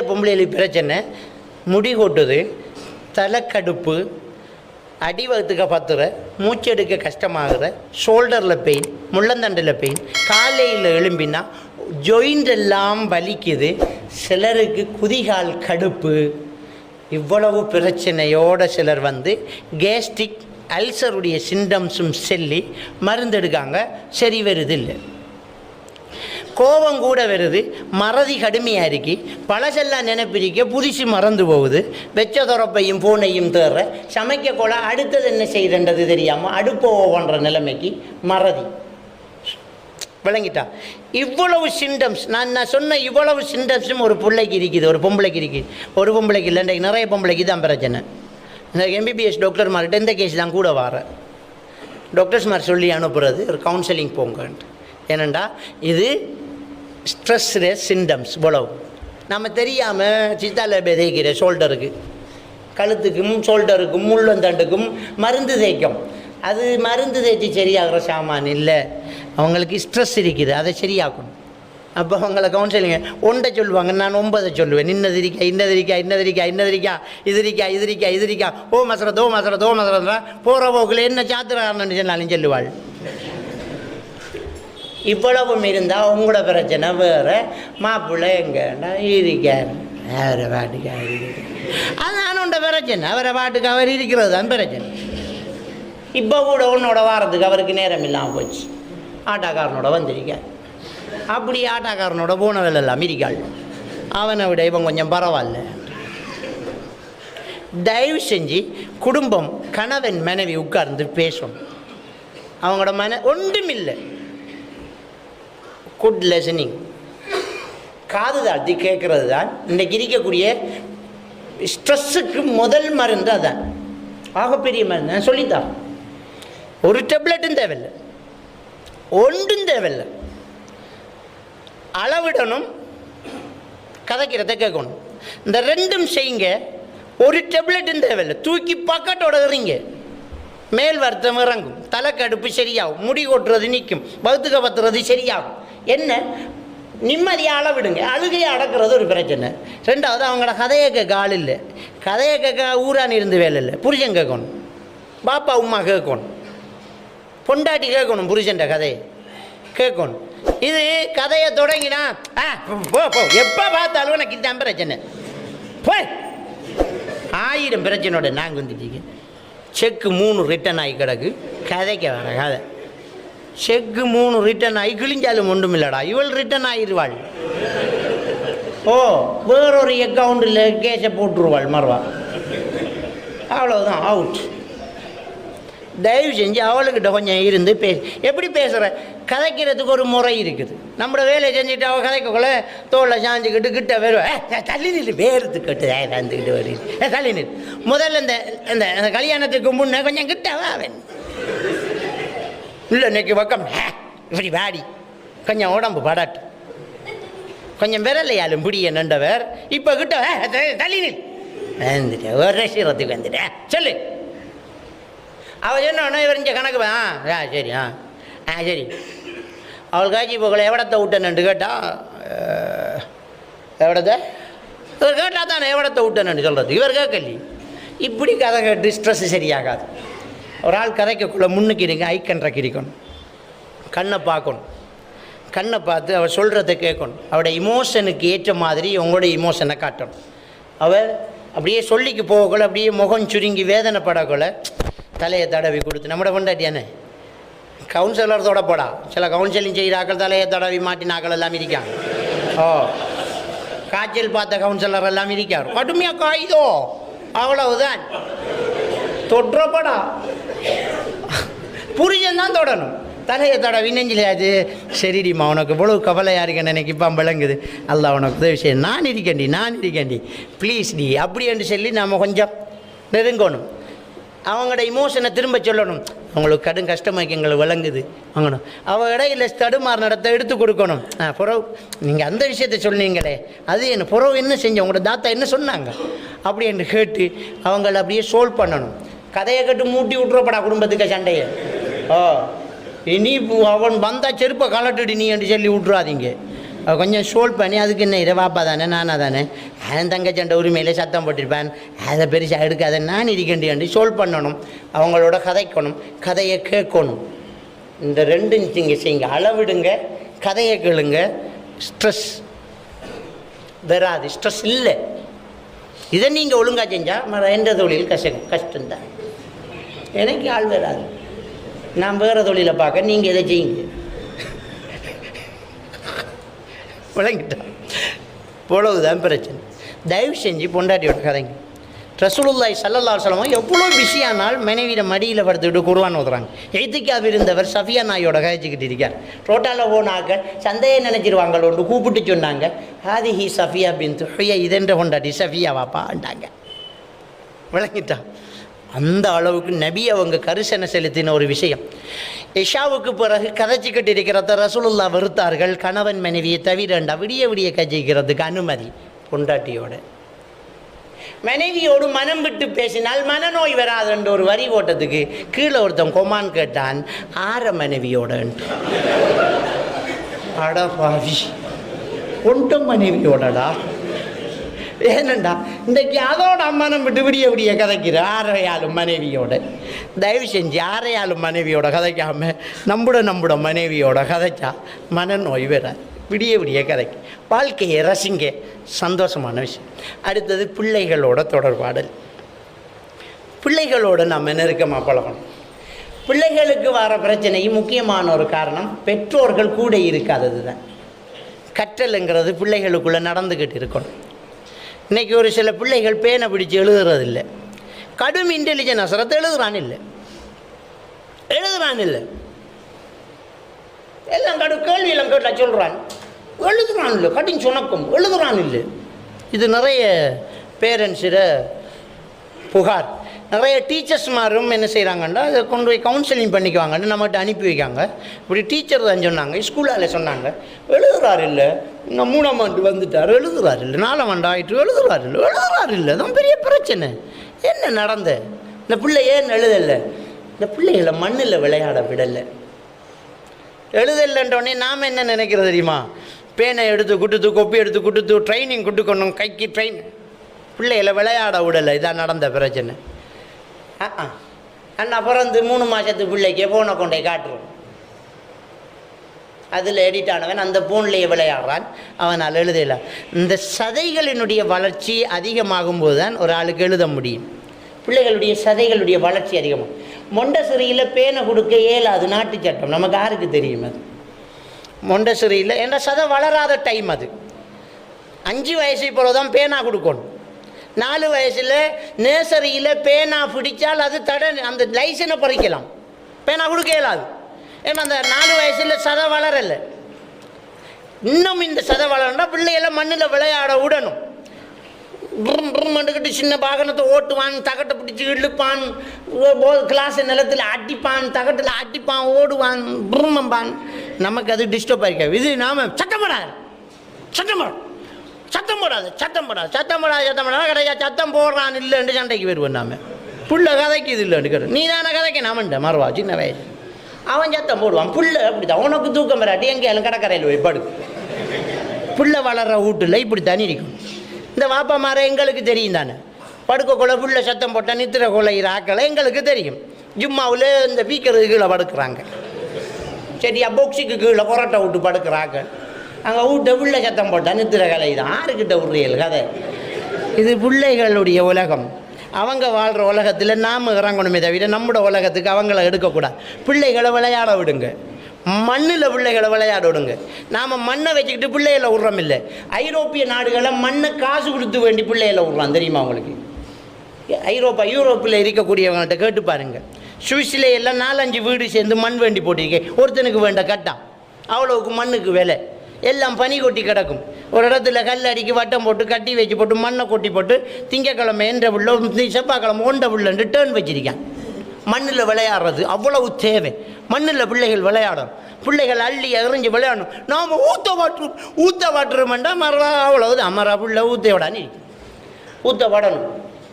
நிறைய பொம்பளைகளுக்கு பிரச்சனை. முடி கொட்டுது தலைக்கடுப்பு அடிவகத்துக்கு பத்துற மூச்செடுக்க கஷ்டமாகிற ஷோல்டரில் பெயின் முள்ளந்தண்டில் பெயின் காலையில் எழும்பினா ஜொயிண்ட் எல்லாம் வலிக்குது சிலருக்கு குதிகால் கடுப்பு. இவ்வளவு பிரச்சனையோட சிலர் வந்து கேஸ்ட்ரிக் அல்சருடைய சிம்டம்ஸும் சொல்லி மருந்தெடுக்காங்க சரி வருது இல்லை. கோபம் கூட வருது மறதி கடுமையாக இருக்கு. பழசெல்லாம் நினைப்பிரிக்க புதுசு மறந்து போகுது. வெச்ச துறப்பையும் பூனையும் தேர்ற. சமைக்க கூட அடுத்தது என்ன செய்தன்றது தெரியாமல் அடுப்போ பண்ணுற நிலைமைக்கு மறதி. விளங்கிட்டா? இவ்வளவு சிம்டம்ஸ் நான் நான் சொன்ன இவ்வளவு சிம்டம்ஸும் ஒரு பிள்ளைக்கு இருக்குது ஒரு பொம்பளைக்கு இருக்குது. ஒரு பொம்பளைக்கு இல்லை இன்றைக்கு நிறைய பொம்பளைக்கு தான் பிரச்சனை. இந்த எம்பிபிஎஸ் டாக்டர் மார்கிட்ட இந்த கேஸ் தான் கூட வரேன் டாக்டர்ஸ்மார் சொல்லி அனுப்புறது ஒரு கவுன்சிலிங் போங்கன்ட்டு. ஏனண்டா இது ஸ்ட்ரெஸ்ஸு சிம்டம்ஸ் இவ்வளவு. நம்ம தெரியாமல் சித்தால தேய்க்கிற ஷோல்டருக்கு கழுத்துக்கும் ஷோல்டருக்கும் முள்ளந்தண்டுக்கும் மருந்து தேய்க்கும். அது மருந்து தேய்ச்சி சரியாகிற சாமான் இல்லை. அவங்களுக்கு ஸ்ட்ரெஸ் இருக்குது அதை சரியாக்கணும். அப்போ அவங்கள கவுன்சிலிங்க ஒன்றை சொல்லுவாங்க நான் ஒன்பதை சொல்லுவேன். இன்னதிரிக்கா இன்னதிரிக்கா இருக்கா இது இருக்கா இது இருக்கா ஓ மசரத் ஓ மசரத் ஓ மசரத்னா போகிற போக்கில் என்ன சாத்திரன்னு சொன்னாலும் சொல்லுவாள். இவ்வளவும் இருந்தால் உங்களோட பிரச்சனை வேறு. மாப்பிள்ளை எங்கன்னா இருக்கார். அவரை பாட்டுக்கு அவர் அதான் உண்ட பிரச்சனை. அவரை பாட்டுக்கு அவர் இருக்கிறது தான் பிரச்சனை. இப்போ கூட உன்னோட வாரத்துக்கு அவருக்கு நேரம் இல்லாமல் போச்சு. ஆட்டாக்காரனோட வந்திருக்கார். அப்படி ஆட்டாக்காரனோட போனவள் எல்லாம் இருக்காள். அவனை விட இவன் கொஞ்சம் பரவாயில்ல. தயவு செஞ்சு குடும்பம் கணவன் மனைவி உட்கார்ந்து பேசணும். அவங்களோட மன ஒன்றுமில்லை குட் லெசனிங் காது தாழ்த்தி கேட்குறது தான் இன்றைக்கு இருக்கக்கூடிய ஸ்ட்ரெஸ்ஸுக்கு முதல் மருந்து அதான். ஆகப்பெரிய மருந்து. நான் சொல்லித்தான் ஒரு டெப்லெட்டும் தேவையில்லை. ஒன்றும் தேவையில்லை. அளவிடணும். கதைக்கிறத கேட்கணும். இந்த ரெண்டும் செய்யுங்க. ஒரு டெப்லெட்டும் தேவையில்லை. தூக்கி பக்கத்தோட எறிங்க. மேல் வருத்தம் இறங்கும். தலைக்கடுப்பு சரியாகும். முடி கொட்டுறது நிற்கும் வகுத்துக்க பத்துறது சரியாகும். என்ன? நிம்மதியாக அளவிடுங்க அழுகையை அடக்கிறது ஒரு பிரச்சனை. ரெண்டாவது அவங்களோட கதையை கேட்க ஆள் இல்லை. கதையை கேட்க ஊரான் இருந்து வேலை இல்லை. புருஷன் கேட்கணும். பாப்பா உமா கேட்கணும். பொண்டாட்டி கேட்கணும் புருஷன்ட கதையை. கேட்கணும். இது கதையை தொடங்கினா ஆ போ போ எப்போ பார்த்தாலும் எனக்கு இதுதான் பிரச்சனை. போய். ஆயிரம் பிரச்சனையோட நாங்கள் வந்துட்டீங்க. செக்கு மூணு ரிட்டன் ஆகி கிடக்கு. கதைக்க வேற கதை. செக்கு மூணு ரிட்டன் ஆகி கிழிஞ்சாலும் ஒன்றும் இல்லைடா இவள் ரிட்டன் ஆகிடுவாள் ஓ வேறொரு அக்கௌண்ட்டில் கேஷை போட்டுருவாள் மறுவா. அவ்வளோதான் அவுட் தயவு செஞ்சு அவளுக்கிட்ட கொஞ்சம் இருந்து பே எப்படி பேசுகிற கதைக்கிறதுக்கு ஒரு முறை இருக்குது. நம்மளோட வேலையை செஞ்சுட்டு அவள் கதைக்கக்குள்ள தோலை சாஞ்சிக்கிட்டு கிட்ட வருவேன் தள்ளி நில்லு வேறுத்து கட்டு. வந்துக்கிட்டு வருது. ஏ தள்ளி நில் முதல்ல இந்த இந்த இந்த கல்யாணத்துக்கு முன்னே கொஞ்சம் கிட்ட வா அவன். இல்லை இன்னைக்கு பக்கம் "ஹே, இப்படி வாடி. கொஞ்சம் உடம்பு படாட்டு. கொஞ்சம் விரலையாலும் பிடிய நண்டவர் இப்போ கிட்ட "ஏ, தள்ளி வந்துட்டேன் ஒரு சீரத்துக்கு வந்துட்டேன் சொல்லு. அவள் சொன்ன இவர் இங்கே கணக்கு ஆ ஆ சரி ஆ. ஆ சரி. அவள் காய்ச்சி போகல எவடத்தை விட்டேன்னு கேட்டா எவடத்தை? இவர் கேட்டால் தானே எவடத்தை விட்டேன்னு சொல்கிறது இவர் கேட்கலி. இப்படி கதை கேட்டு ஸ்ட்ரெஸ் சரியாகாது. ஒரு ஆள் கதைக்கக்குள்ளே முன்னுக்கு இருங்க ஐ கண்ட்ராக்ட் கண்ணை பார்க்கணும். கண்ணை பார்த்து அவள் சொல்கிறத கேட்கணும். அவருடைய இமோஷனுக்கு ஏற்ற மாதிரி உங்களோட இமோஷனை காட்டணும். அவள் அப்படியே சொல்லிக்கு போகக்குள்ள அப்படியே முகம் சுருங்கி வேதனைப்படக்குள்ள தலையை தடவி கொடுத்து நம்மட கொண்டாட்டியானே கவுன்சிலர் தொடப்படா. சில கவுன்சிலிங் செய்கிறாக்கள் தலையை தடவி மாட்டினாக்கள் எல்லாம் இருக்காங்க. ஓ காய்ச்சல் பார்த்த கவுன்சிலர் எல்லாம் இருக்கார். கடுமையாக காய்தோ. அவ்வளவுதான். தொற்றப்படா. புரிஜன் தான் தொடணும். தலையை தடவி நெஞ்சிலே சரிடிம்மா உனக்கு இவ்வளவு கவலையாக இருக்கேன் எனக்கு இப்போ விளங்குது. அல்ல உனக்கு உதவி செய்ய. நான் இருக்கேன்டி நான் இருக்கேன்டி. ப்ளீஸ் டி அப்படி என்று சொல்லி நாம் கொஞ்சம் நெருங்கணும். அவங்களோட இமோஷனை திரும்ப சொல்லணும். அவங்களுக்கு கடும் கஷ்டமாக்கி எங்களுக்கு விளங்குது. வாங்கணும். அவள் இடையில தடுமாறு நடத்த எடுத்து கொடுக்கணும். ஆ புறவு. நீங்கள் அந்த விஷயத்த சொன்னீங்களே அது என்ன புறவு என்ன செஞ்ச உங்களோட தாத்தா என்ன சொன்னாங்க? அப்படி என்று கேட்டு அவங்கள அப்படியே சோல்வ் பண்ணணும். கதையை கட்டு மூட்டி விட்டுறப்படா குடும்பத்துக்கு சண்டையை. ஓ இனி அவன் வந்தால் செருப்பை கலட்டுடி நீ என்று சொல்லி விட்றாதீங்க கொஞ்சம் சோல்வ் பண்ணி அதுக்கு என்ன இரவாப்பா தானே நானா தானே? அவன் தங்கச்சண்டை உரிமையில் சத்தம் போட்டிருப்பான். அதை பெருசாக எடுக்காத நான் இருக்கேன்டி சோல் பண்ணணும். அவங்களோட கதைக்கணும் கதையை கேட்கணும். இந்த ரெண்டு நீங்கள் செய்யுங்க. அளவிடுங்க கதையை கேளுங்க. ஸ்ட்ரெஸ் வராது ஸ்ட்ரெஸ் இல்லை. இதை நீங்கள் ஒழுங்காக செஞ்சால் மற எந்த தொழில் கஷ்டம் கஷ்டம்தான். எனக்கு ஆள் வராது. நான் வேறு தொழிலை பார்க்க நீங்கள் எதை செய்யுங்க? விளங்கிட்டா இவ்வளவுதான் பிரச்சனை. தயவு செஞ்சு பொண்டாட்டியோட கதைங்க. ரசூலுல்லாய் சல்லல்லா சொல்லமும் எவ்வளோ பிஸியானால் மனைவியிட மடியில் படுத்துக்கிட்டு குருவான் ஓதுறாங்க. எழுத்துக்காக இருந்தவர் சஃபியா நாயோட கதைச்சிக்கிட்டு இருக்கார். ரோட்டாவில் போனாக்க சந்தையை நினைச்சிருவாங்க ஒன்று கூப்பிட்டு சொன்னாங்க. ஹாதி ஹி சஃபியா பின் துஹையா இதென்ற கொண்டாடி சஃபியா வாப்பாண்டாங்க விளங்கிட்டா அந்த அளவுக்கு நபி அவங்க கரிசனை செலுத்தின ஒரு விஷயம். இஷாவுக்கு பிறகு கதைச்சிக்கிட்டு இருக்கிறத ரசூலுல்லா வெறுத்தார்கள். கணவன் மனைவியை தவிரண்டா விடிய விடிய கஜிக்கிறதுக்கு அனுமதி. பொண்டாட்டியோட. மனைவியோடு மனம் விட்டு பேசினால் மனநோய் வராதுன்ற ஒரு வரி ஓட்டத்துக்கு கீழே ஒருத்தன் கொமான் கேட்டான் ஆற மனைவியோடன்ட்டு. அட ஒன்றும் மனைவியோடடா? ஏனண்டா? இன்றைக்கு அதோட அம்மனம் விட்டு விடிய விடிய கதைக்கிற ஆரையாளும் மனைவியோட. தயவு செஞ்சு ஆரையாளும் மனைவியோட கதைக்காம நம்புட நம்புட மனைவியோட கதைச்சா மனநோய் வேற. விடிய விடிய கதைக்கு. வாழ்க்கையை ரசிங்க. சந்தோஷமான விஷயம். அடுத்தது பிள்ளைகளோட தொடர்பாடல். பிள்ளைகளோட நம்ம நெருக்கமாக பழகணும்? பிள்ளைகளுக்கு வர பிரச்சனையும் முக்கியமான ஒரு காரணம் பெற்றோர்கள் கூட இருக்காதது தான் கற்றலுங்கிறது பிள்ளைகளுக்குள்ளே நடந்துக்கிட்டு இருக்கணும். இன்றைக்கி ஒரு சில பிள்ளைகள் பேனை பிடிச்சு எழுதுறதில்லை. கடும் இன்டெலிஜென்ட் அசரத்தை எழுதுறான் இல்லை. எழுதுறான் இல்லை. எல்லாம் கடு கேள்வியெல்லாம் கேட்டால் சொல்கிறான் எழுதுறான் இல்லை கடின் சுணக்கம் எழுதுறான் இல்லை. இது நிறைய பேரண்ட்ஸிட புகார். நிறைய டீச்சர்ஸ்மாரும் என்ன செய்கிறாங்கன்னா அதை கொண்டு போய் கவுன்சிலிங் பண்ணிக்குவாங்கன்னு நம்மகிட்ட அனுப்பி வைக்காங்க. இப்படி டீச்சர் தான் சொன்னாங்க ஸ்கூலால் சொன்னாங்க. எழுதுறாரு இல்லை. இன்னும் மூணாம் ஆண்டு வந்துட்டார் எழுதுறாரு இல்லை. நாலாம் ஆண்டு ஆயிட்டு எழுதுறாரு இல்லை. எழுதுறாரு இல்லை. தான் பெரிய பிரச்சனை. என்ன நடந்த? இந்த பிள்ளை ஏன் எழுதலை? இந்த பிள்ளைகளை மண்ணில் விளையாட விடலை. எழுதலைன்றோடனே நாம் என்ன நினைக்கிறது தெரியுமா? பேனை எடுத்து குட்டுத்து கொப்பி எடுத்து குட்டுத்து ட்ரைனிங் கொடுக்கணும் கைக்கு ட்ரெயின் பிள்ளைகளை விளையாட விடலை. இதான் நடந்த பிரச்சனை. அண்ணா பிறந்து மூணு மாதத்து பிள்ளைக்கே ஃபோனை கொண்டே காட்டுறோம். அதில் எடிட் ஆனவன் அந்த ஃபோன்லேயே விளையாடுறான். அவனால் எழுதல. இந்த சதைகளினுடைய வளர்ச்சி அதிகமாகும் போது தான் ஒரு ஆளுக்கு எழுத முடியும். பிள்ளைகளுடைய சதைகளுடைய வளர்ச்சி அதிகமாகும். மொண்டசிறியில் பேனை கொடுக்க இயலாது நாட்டு சட்டம். நமக்கு யாருக்கு தெரியும் அது? மொண்டசிறியில் ஏன்னா சதை வளராத டைம் அது. அஞ்சு வயசு போல தான் பேனா கொடுக்கணும். நாலு வயசில் நேசரியில் பேனா பிடிச்சால் அது தட அந்த லைசனை பறிக்கலாம். பேனா கொடுக்க இயலாது ஏன்னா அந்த நாலு வயசில் சதை வளரலை. இன்னும் இந்த சதை வளரணும்னா பிள்ளைகளை மண்ணில் விளையாட விடணும். ப்ரும் ப்ரும் வந்துக்கிட்டு சின்ன வாகனத்தை ஓட்டுவான் தகட்டை பிடிச்சி இழுப்பான் கிளாஸ் நிலத்தில் அடிப்பான் தகட்டில் அடிப்பான் ஓடுவான் ப்ரும்மம்பான் நமக்கு அது டிஸ்டர்ப் ஆகிருக்காது இது நாம் சத்தம் சட்டமடம் சத்தம் போடாது சத்தம் போடாது. சத்தம் போடாது சத்தம் போடாது. கிடையா சத்தம் போடுறான் இல்லைன்னு சண்டைக்கு வருவேன் நாம. புள்ள கதைக்கு இது இல்லைன்னு கேட்டு நீ தானே கதைக்க நாமண்ட மறுவா சின்ன வயசு. அவன் சத்தம் போடுவான். புள்ள அப்படிதான். உனக்கு தூக்கம் வராட்டி எங்கேயாலும் கடற்கரையில் போய் படு புள்ள வளர்ற வீட்டில் இப்படி தண்ணி இருக்கும் இந்த வாப்பா மாற எங்களுக்கு தெரியும் தானே. படுக்க கொலை புள்ள சத்தம் போட்டால் நித்திர கொலை ஆக்களை எங்களுக்கு தெரியும். ஜும்மாவில் இந்த பீக்கருக்கு கீழே படுக்கிறாங்க. சரியா பொக்ஸுக்கு கீழே புரோட்டா விட்டு படுக்கிறாங்க. அங்கே வீட்டை பிள்ளை சத்தம் போட்டால் நித்திர கலை தான். யாருக்கிட்ட உரியல் கதை? இது பிள்ளைகளுடைய உலகம். அவங்க வாழ்கிற உலகத்தில் நாம் இறங்கணுமே தவிர நம்மளோட உலகத்துக்கு அவங்கள எடுக்கக்கூடாது. பிள்ளைகளை விளையாட விடுங்க. மண்ணில் பிள்ளைகளை விளையாட விடுங்க. நாம் மண்ணை வச்சுக்கிட்டு பிள்ளைகளை விட்றோம் இல்லை ஐரோப்பிய நாடுகளை மண்ணை காசு கொடுத்து வேண்டி பிள்ளைகளை விட்றான் தெரியுமா உங்களுக்கு? ஐரோப்பா யூரோப்பில் இருக்கக்கூடியவங்கள்ட்ட கேட்டு பாருங்கள் சுவிஸில் எல்லாம் நாலஞ்சு வீடு சேர்ந்து மண் வேண்டி போட்டிருக்கேன். ஒருத்தனுக்கு வேண்ட கட்டான் அவ்வளோவுக்கு மண்ணுக்கு விலை. எல்லாம் பனி கொட்டி கிடக்கும். ஒரு இடத்துல கல் அடிக்கி வட்டம் போட்டு கட்டி வச்சு போட்டு மண்ணை கொட்டி போட்டு திங்கக்கிழமை என்ற புள்ள செவ்வாய்க்கிழமை ஓண்ட புள்ளன்னு டேர்ன் வச்சிருக்கான். மண்ணில் விளையாடுறது அவ்வளவு தேவை. மண்ணில் பிள்ளைகள் விளையாடும் பிள்ளைகள் அள்ளி எறிஞ்சு விளையாடணும். நாம் ஊத்த வாட்டு ஊத்த வாட்டுறோம்டா மரவா அவ்வளவு அமரா புள்ள ஊத்த விடான்னு ஊத்த படணும்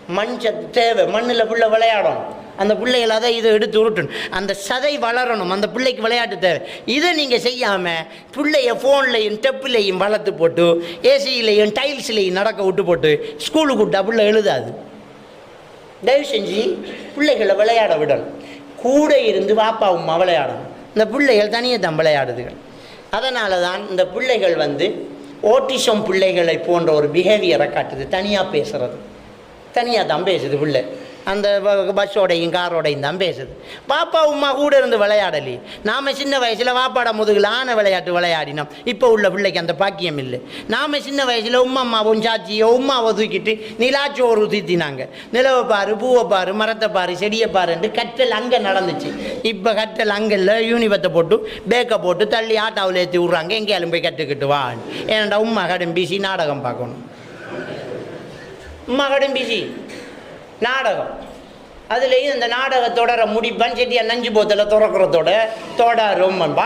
மண் சத்து தேவை. மண்ணில் புள்ள விளையாடணும். அந்த பிள்ளைகள் அதை இதை எடுத்து உருட்டணும். அந்த சதை வளரணும். அந்த பிள்ளைக்கு விளையாட்டு தேவை. இதை நீங்கள் செய்யாமல் பிள்ளைய ஃபோன்லையும் டெப்புலையும் வளர்த்து போட்டு ஏசியிலையும் டைல்ஸ்லையும் நடக்க விட்டு போட்டு ஸ்கூலுக்கு விட்டா பிள்ளை எழுதாது. தயவு செஞ்சு பிள்ளைகளை விளையாட விடணும். கூட இருந்து பாப்பா உமா விளையாடணும் இந்த பிள்ளைகள் தனியாக தான் விளையாடுதுகள். அதனால தான் இந்த பிள்ளைகள் வந்து ஓட்டிசம் பிள்ளைகளை போன்ற ஒரு பிஹேவியரை காட்டுது. தனியாக பேசுகிறது தனியாக தான் பேசுது பிள்ளை. அந்த பஸ்ஸோடையும் காரோடையும் தான் பேசுது. பாப்பா உம்மா கூட இருந்து விளையாடலி. நாம் சின்ன வயசில் வாப்பாட முதுகில் ஆன விளையாட்டு விளையாடினோம். இப்போ உள்ள பிள்ளைக்கு அந்த பாக்கியம் இல்லை. நாம் சின்ன வயசில் உம்மா அம்மாவும் சாச்சியோ உம்மாவை தூக்கிட்டு நிலாச்சோறு தீத்தினாங்க நிலவை பாரு பூவை பாரு மரத்தை பாரு செடியை பாருன்ட்டு கற்றல் அங்கே நடந்துச்சு. இப்போ கற்றல் அங்கே இல்லை யூனிபத்தை போட்டு பேக்கை போட்டு தள்ளி ஆட்டாவில் ஏற்றி விட்றாங்க. எங்கேயாலும் போய் கற்றுக்கிட்டு வா ஏன்டா உம்மா கடும் பிசி நாடகம் பார்க்கணும். உம்மா கடும் பிசி நாடகம். அதுலேயும் இந்த நாடகத்தோட முடிப்பான் செட்டியா நஞ்சு போத்தில் திறக்கிறதோட தோட ரொம்பன்பா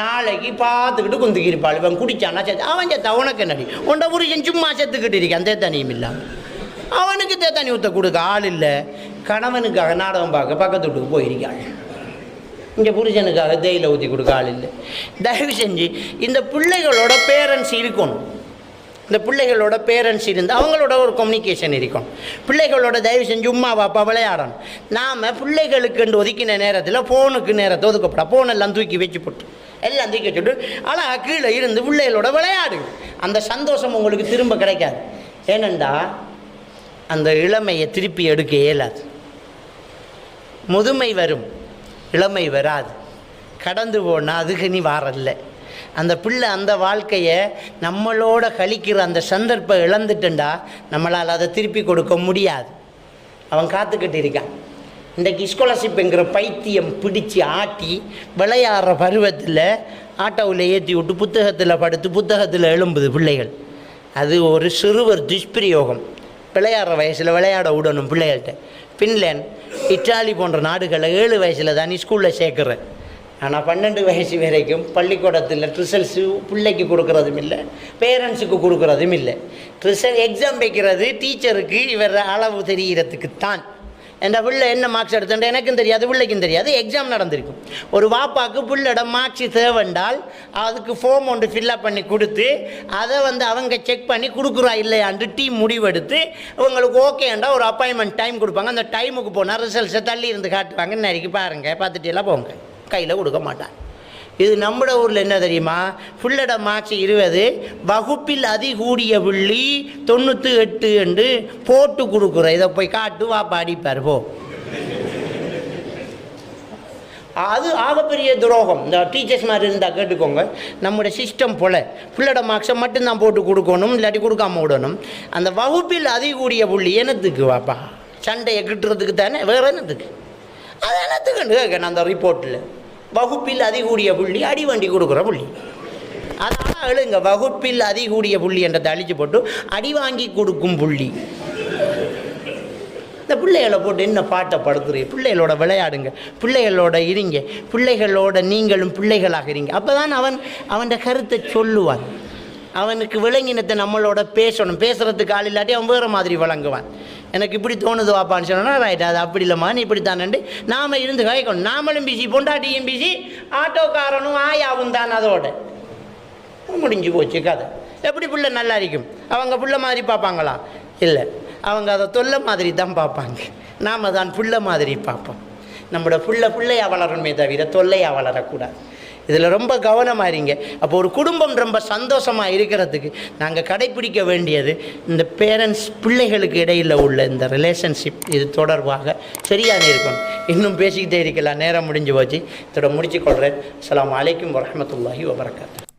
நாளைக்கு பார்த்துக்கிட்டு குந்திக்கிருப்பாள். இவன் குடிச்சானா செத்து அவன் செத்த அவனுக்கு நடி உண்ட புருஷன் சும்மா செத்துக்கிட்டு இருக்கான். தேத்தனியும் இல்லாமல் அவனுக்கு தேத்தனி ஊற்ற கொடுக்க ஆள் இல்லை. கணவனுக்காக நாடகம் பார்க்க பக்கத்து வீட்டுக்கு போயிருக்காள். இங்கே புருஷனுக்காக தேயிலை ஊற்றி கொடுக்க ஆள் இல்லை. தயவு செஞ்சு இந்த பிள்ளைகளோட பேரண்ட்ஸ் இருக்கணும். இந்த பிள்ளைகளோட பேரண்ட்ஸ் இருந்து அவங்களோட ஒரு கம்யூனிகேஷன் இருக்கும். பிள்ளைகளோட தயவு செஞ்சு உமா பாப்பா விளையாடணும். நாம் பிள்ளைகளுக்கு ஒதுக்கின நேரத்தில் ஃபோனுக்கு நேரத்தை ஒதுக்கப்படா ஃபோனெல்லாம் தூக்கி வச்சு போட்டு எல்லாம் தூக்கி வச்சுட்டு ஆனால் கீழே இருந்து பிள்ளைகளோட விளையாடு. அந்த சந்தோஷம் உங்களுக்கு திரும்ப கிடைக்காது. ஏனெண்டா அந்த இளமையை திருப்பி எடுக்க இயலாது. முதுமை வரும் இளமை வராது. கடந்து போனால் அதுக்கு நீ வாரல்ல. அந்த பிள்ளை அந்த வாழ்க்கையை நம்மளோட கழிக்கிற அந்த சந்தர்ப்பம் இழந்துட்டுண்டா நம்மளால் அதை திருப்பி கொடுக்க முடியாது. அவன் காத்துக்கிட்டு இருக்கான். இன்றைக்கு ஸ்காலர்ஷிப்புங்கிற பைத்தியம் பிடிச்சி ஆட்டி விளையாடுற பருவத்தில் ஆட்டோவில் ஏற்றி விட்டு புத்தகத்தில் படுத்து புத்தகத்தில் எழும்புது பிள்ளைகள். அது ஒரு சிறுவர் துஷ்பிரயோகம். விளையாடுற வயசில் விளையாட விடணும் பிள்ளைகள்கிட்ட பின்லேண்ட் இட்டாலி போன்ற நாடுகளை ஏழு வயசில் தான் நீ ஸ்கூலில் சேர்க்குறேன் ஆனால் பன்னெண்டு வயசு வரைக்கும் பள்ளிக்கூடத்தில் ரிசல்ட்ஸு பிள்ளைக்கு கொடுக்குறதும் இல்லை பேரண்ட்ஸுக்கு கொடுக்குறதும் இல்லை. ரிசல்ட் எக்ஸாம் வைக்கிறது டீச்சருக்கு இவர் அளவு தெரிகிறதுக்கு தான் என் பிள்ளை என்ன மார்க்ஸ் எடுத்துட்டு எனக்கும் தெரியாது பிள்ளைக்கும் தெரியாது எக்ஸாம் நடந்திருக்கும். ஒரு வாப்பாக்கு பிள்ளைட மார்க்ஸ் தேவைண்டால் அதுக்கு ஃபார்ம் ஒன்று ஃபில்லப் பண்ணி கொடுத்து அதை வந்து அவங்க செக் பண்ணி கொடுக்குறா இல்லையான்ட்டு டீம் முடிவெடுத்து உங்களுக்கு ஓகேண்டா ஒரு அப்பாயின்மெண்ட் டைம் கொடுப்பாங்க. அந்த டைமுக்கு போனால் ரிசல்ட்ஸை தள்ளி இருந்து காட்டுவாங்க இன்னைக்கு பாருங்கள் பார்த்துட்டு எல்லாம் போங்க. கையில் கொடுக்க மாட்டான் இது நம்மட ஊரில் என்ன தெரியுமா? புள்ளட மார்க்ஸ் இருபது வகுப்பில் அதிகூடிய புள்ளி தொண்ணூற்றி எட்டு என்று போட்டு கொடுக்குற இதை போய் காட்டு வா அடிப்பார் போ. அது ஆகப்பெரிய துரோகம். இந்த டீச்சர்ஸ் மாதிரி இருந்தால் கேட்டுக்கோங்க. நம்முடைய சிஸ்டம் போல் பிள்ளட மார்க்ஸை மட்டும்தான் போட்டு கொடுக்கணும் இல்லாட்டி கொடுக்காம விடணும். அந்த வகுப்பில் அதிகூடிய புள்ளி என்னத்துக்கு வாப்பா சண்டையை கிட்டுறதுக்கு தானே வேறு என்னத்துக்கு? அது என்னத்துக்கு கேட்கணும் அந்த ரிப்போர்ட்டில் வகுப்பில் அதிகூடிய புள்ளி அடி வண்டி கொடுக்குற புள்ளி. அதனால் எழுங்க வகுப்பில் அதிகூடிய புள்ளி என்றதை அழிச்சு போட்டு அடி வாங்கி கொடுக்கும் புள்ளி. இந்த பிள்ளைகளை போட்டு என்ன பாட்டை படுத்துறீங்க? பிள்ளைகளோட விளையாடுங்க பிள்ளைகளோட இருங்க பிள்ளைகளோட நீங்களும் பிள்ளைகளாக இருங்க. அப்போ தான் அவன் அவன் கருத்தை சொல்லுவான். அவனுக்கு விளங்கினத்தை நம்மளோட பேசணும். பேசுகிறதுக்கு ஆள் இல்லாட்டி அவன் வேறு மாதிரி வழங்குவான் எனக்கு இப்படி தோணுது வாப்பான்னு சொன்னால் ரைட் அது அப்படி இல்லைம்மா நீ இப்படி தானே நாம இருந்து கயக்கணும் நாமளும் பிசி பொண்டாட்டியும் பிசி ஆட்டோக்காரனும் ஆயாவும் தான் அதோட. முடிஞ்சு போச்சு கதை. எப்படி பிள்ளை நல்லா இருக்கும்? அவங்க பிள்ளை மாதிரி பார்ப்பாங்களா? இல்லை. அவங்க அதை தொல்லை மாதிரி தான் பார்ப்பாங்க. நாம் தான் புள்ள மாதிரி பார்ப்போம். நம்மளோட புள்ள பிள்ளையாக வளரணுமே தவிர தொல்லையாக வளரக்கூடாது. இதில் ரொம்ப கவனமாக இருங்க. அப்போ ஒரு குடும்பம் ரொம்ப சந்தோஷமாக இருக்கிறதுக்கு நாங்கள் கடைப்பிடிக்க வேண்டியது இந்த பேரண்ட்ஸ் பிள்ளைகளுக்கு இடையில் உள்ள இந்த ரிலேஷன்ஷிப் இது தொடர்பாக சரியாக இருக்கணும். இன்னும் பேசிக்கிட்டே இருக்கலாம். நேரம் முடிஞ்சு போச்சு. இதோட முடிச்சு கொள்கிறேன் அலாம் அலைக்கும் வரமத்துல்லாஹி வபரகாத்து.